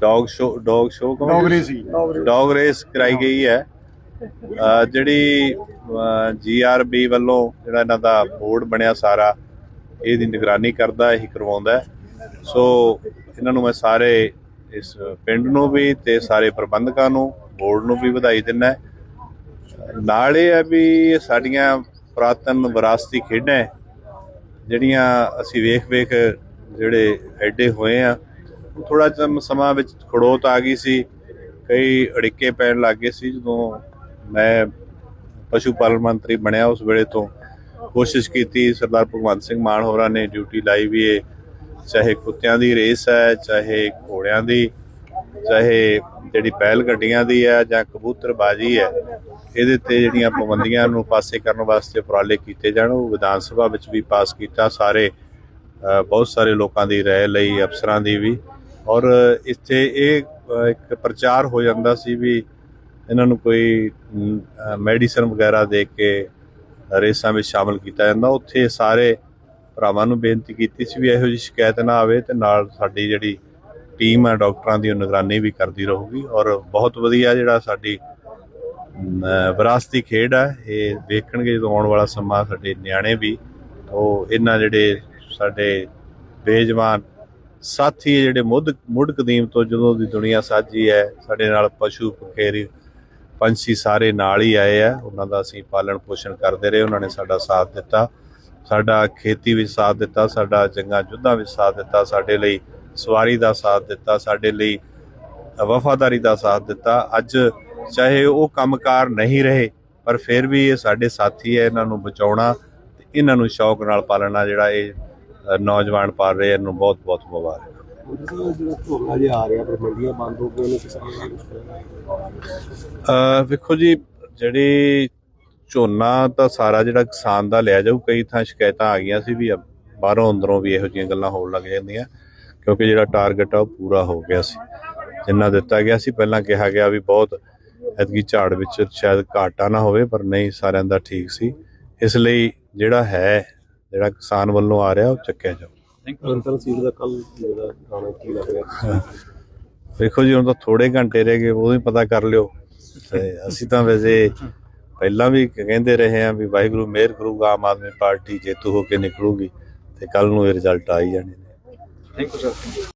Dog show dog show ਡੋਗਰੀ ਸੀ dog race ਕਰਾਈ ਗਈ ਹੈ। ਜਿਹੜੀ ਜੀਆਰਬੀ ਵੱਲੋਂ ਜਿਹੜਾ ਇਹਨਾਂ ਦਾ ਬੋਰਡ ਬਣਿਆ ਸਾਰਾ ਇਹਦੀ ਨਿਗਰਾਨੀ ਕਰਦਾ ਇਹੀ ਕਰਵਾਉਂਦਾ ਹੈ। ਸੋ ਇਹਨਾਂ ਨੂੰ ਮੈਂ ਸਾਰੇ ਇਸ ਪਿੰਡ ਨੂੰ ਵੀ ਤੇ ਸਾਰੇ ਪ੍ਰਬੰਧਕਾਂ ਨੂੰ ਬੋਰਡ ਨੂੰ ਵੀ ਵਧਾਈ ਦਿੰਦਾ ਨਾਲ ਇਹ ਹੈ ਵੀ ਸਾਡੀਆਂ ਪੁਰਾਤਨ ਵਿਰਾਸਤੀ ਖੇਡਾਂ ਹੈ, ਜਿਹੜੀਆਂ ਅਸੀਂ ਵੇਖ ਵੇਖ ਜਿਹੜੇ ਐਡੇ ਹੋਏ ਆ ਥੋੜਾ ਜਿਹਾ ਸਮਾਂ ਵਿੱਚ ਖੜੋਤ ਆ ਗਈ ਸੀ। ਕਈ ਅੜਿੱਕੇ ਪੈਣ ਲੱਗ ਗਏ ਸੀ ਜਦੋਂ ਮੈਂ ਪਸ਼ੂ ਪਾਲਣ ਮੰਤਰੀ ਬਣਿਆ ਉਸ ਵੇਲੇ ਤੋਂ। ਕੋਸ਼ਿਸ਼ ਕੀਤੀ ਸਰਦਾਰ ਭਗਵੰਤ ਸਿੰਘ ਮਾਨ ਹੋਰਾਂ ਨੇ ਡਿਊਟੀ ਲਾਈ ਵੀ ਇਹ ਚਾਹੇ ਕੁੱਤਿਆਂ ਦੀ ਰੇਸ ਹੈ, ਚਾਹੇ ਘੋੜਿਆਂ ਦੀ, ਚਾਹੇ ਜਿਹੜੀ ਪਹਿਲ ਗੱਡੀਆਂ ਦੀ ਹੈ ਜਾਂ ਕਬੂਤਰਬਾਜੀ ਹੈ, ਇਹਦੇ ਤੇ ਜਿਹੜੀਆਂ ਪਾਬੰਦੀਆਂ ਨੂੰ ਪਾਸੇ ਕਰਨ ਵਾਸਤੇ ਉਪਰਾਲੇ ਕੀਤੇ ਜਾਣ, ਉਹ ਵਿਧਾਨ ਸਭਾ ਵਿੱਚ ਵੀ ਪਾਸ ਕੀਤਾ। ਸਾਰੇ ਬਹੁਤ ਸਾਰੇ ਲੋਕਾਂ ਦੀ ਰਾਏ ਲਈ, ਅਫਸਰਾਂ ਦੀ ਵੀ। ਔਰ ਇੱਥੇ ਇਹ ਇੱਕ ਪ੍ਰਚਾਰ ਹੋ ਜਾਂਦਾ ਸੀ ਵੀ ਇਹਨਾਂ ਨੂੰ ਕੋਈ ਮੈਡੀਸਨ ਵਗੈਰਾ ਦੇ ਕੇ ਰੇਸਾਂ ਵਿੱਚ ਸ਼ਾਮਲ ਕੀਤਾ ਜਾਂਦਾ। ਉੱਥੇ ਸਾਰੇ ਭਰਾਵਾਂ ਨੂੰ ਬੇਨਤੀ ਕੀਤੀ ਸੀ ਵੀ ਇਹੋ ਜਿਹੀ ਸ਼ਿਕਾਇਤ ਨਾ ਆਵੇ ਤੇ ਨਾਲ ਸਾਡੀ ਜਿਹੜੀ ਟੀਮ ਹੈ, ਡਾਕਟਰਾਂ ਦੀ ਨਿਗਰਾਨੀ ਵੀ ਕਰਦੀ ਰਹੂਗੀ। ਔਰ ਬਹੁਤ ਵਧੀਆ ਜਿਹੜਾ ਸਾਡੀ ਵਿਰਾਸਤੀ ਖੇਡ ਹੈ, ਇਹ ਦੇਖਣਗੇ ਜਦੋਂ ਆਉਣ ਵਾਲਾ ਸਮਾਂ ਸਾਡੇ ਨਿਆਣੇ ਵੀ। ਉਹ ਇਹਨਾਂ ਜਿਹੜੇ ਸਾਡੇ ਬੇਜਵਾਨ ਸਾਥੀ ਜਿਹੜੇ ਮੁੱਢ ਮੁੱਢ ਕਦੀਮ ਤੋਂ ਜਦੋਂ ਦੀ ਦੁਨੀਆ ਸਾਜੀ ਹੈ, ਸਾਡੇ ਨਾਲ ਪਸ਼ੂ, ਪਖੇਰੀ, ਪੰਛੀ ਸਾਰੇ ਨਾਲ ਹੀ ਆਏ ਆ। ਉਹਨਾਂ ਦਾ ਅਸੀਂ ਪਾਲਣ ਪੋਸ਼ਣ ਕਰਦੇ ਰਹੇ, ਉਹਨਾਂ ਨੇ ਸਾਡਾ ਸਾਥ ਦਿੱਤਾ। ਸਾਡਾ ਖੇਤੀ ਵਿੱਚ ਸਾਥ ਦਿੱਤਾ, ਸਾਡਾ ਜੰਗਾਂ ਯੁੱਧਾਂ ਵਿੱਚ ਸਾਥ ਦਿੱਤਾ, ਸਾਡੇ ਲਈ ਸਵਾਰੀ ਦਾ ਸਾਥ ਦਿੱਤਾ, ਸਾਡੇ ਲਈ ਵਫਾਦਾਰੀ ਦਾ ਸਾਥ ਦਿੱਤਾ। ਅੱਜ ਚਾਹੇ ਉਹ ਕੰਮਕਾਰ ਨਹੀਂ ਰਹੇ, ਪਰ ਫਿਰ ਵੀ ਇਹ ਸਾਡੇ ਸਾਥੀ ਹੈ, ਇਹਨਾਂ ਨੂੰ ਬਚਾਉਣਾ ਤੇ ਇਹਨਾਂ ਨੂੰ ਸ਼ੌਕ ਨਾਲ ਪਾਲਣਾ ਜਿਹੜਾ ਇਹ ਨੌਜਵਾਨ ਪਾਲ ਰਹੇ, ਇਹਨੂੰ ਬਹੁਤ ਬਹੁਤ ਮੁਬਾਰਕ। ਵੇਖੋ ਜੀ, ਜਿਹੜੀ ਝੋਨਾ ਤਾਂ ਸਾਰਾ ਜਿਹੜਾ ਕਿਸਾਨ ਦਾ ਲਿਆ ਜਾਊ, ਕਈ ਥਾਂ ਸ਼ਿਕਾਇਤਾਂ ਆ ਗਈਆਂ ਸੀ ਵੀ ਬਾਹਰੋਂ ਅੰਦਰੋਂ ਵੀ ਇਹੋ ਜਿਹੀਆਂ ਗੱਲਾਂ ਹੋਣ ਲੱਗ ਜਾਂਦੀਆਂ, ਕਿਉਂਕਿ ਜਿਹੜਾ ਟਾਰਗੇਟ ਆ ਉਹ ਪੂਰਾ ਹੋ ਗਿਆ ਸੀ। ਜਿੰਨਾ ਦਿੱਤਾ ਗਿਆ ਸੀ, ਪਹਿਲਾਂ ਕਿਹਾ ਗਿਆ ਵੀ ਬਹੁਤ, ਐਤਕੀ ਝਾੜ ਵਿੱਚ ਸ਼ਾਇਦ ਘਾਟਾ ਨਾ ਹੋਵੇ, ਪਰ ਨਹੀਂ, ਸਾਰਿਆਂ ਦਾ ਠੀਕ ਸੀ। ਇਸ ਲਈ ਜਿਹੜਾ ਹੈ ਜਿਹੜਾ ਕਿਸਾਨ ਵੱਲੋਂ ਆ ਰਿਹਾ ਉਹ ਚੱਕਿਆ ਜਾਊ। ਅੰਤਰ ਸੀਲ ਦਾ ਕੱਲ ਜਿਹੜਾ ਗਾਣਾ ਕੀ ਲੱਗ ਰਿਹਾ ਵੇਖੋ ਜੀ ਹੁਣ ਤਾਂ ਥੋੜੇ ਘੰਟੇ ਰਹਿ ਗਏ ਉਹ ਵੀ ਪਤਾ ਕਰ ਲਿਓ। ਤੇ ਅਸੀਂ ਤਾਂ ਵੈਸੇ ਪਹਿਲਾਂ ਵੀ ਕਹਿੰਦੇ ਰਹੇ ਆ ਵੀ ਵਾਹਿਗੁਰੂ ਮਿਹਰ ਕਰੂਗਾ ਆਮ ਆਦਮੀ ਪਾਰਟੀ ਜੇਤੂ ਹੋ ਕੇ ਨਿਕਲੂਗੀ ਤੇ ਕੱਲ ਨੂੰ ਇਹ ਰਿਜ਼ਲਟ ਆ ਹੀ ਜਾਣੇ ਨੇ। Thank you sir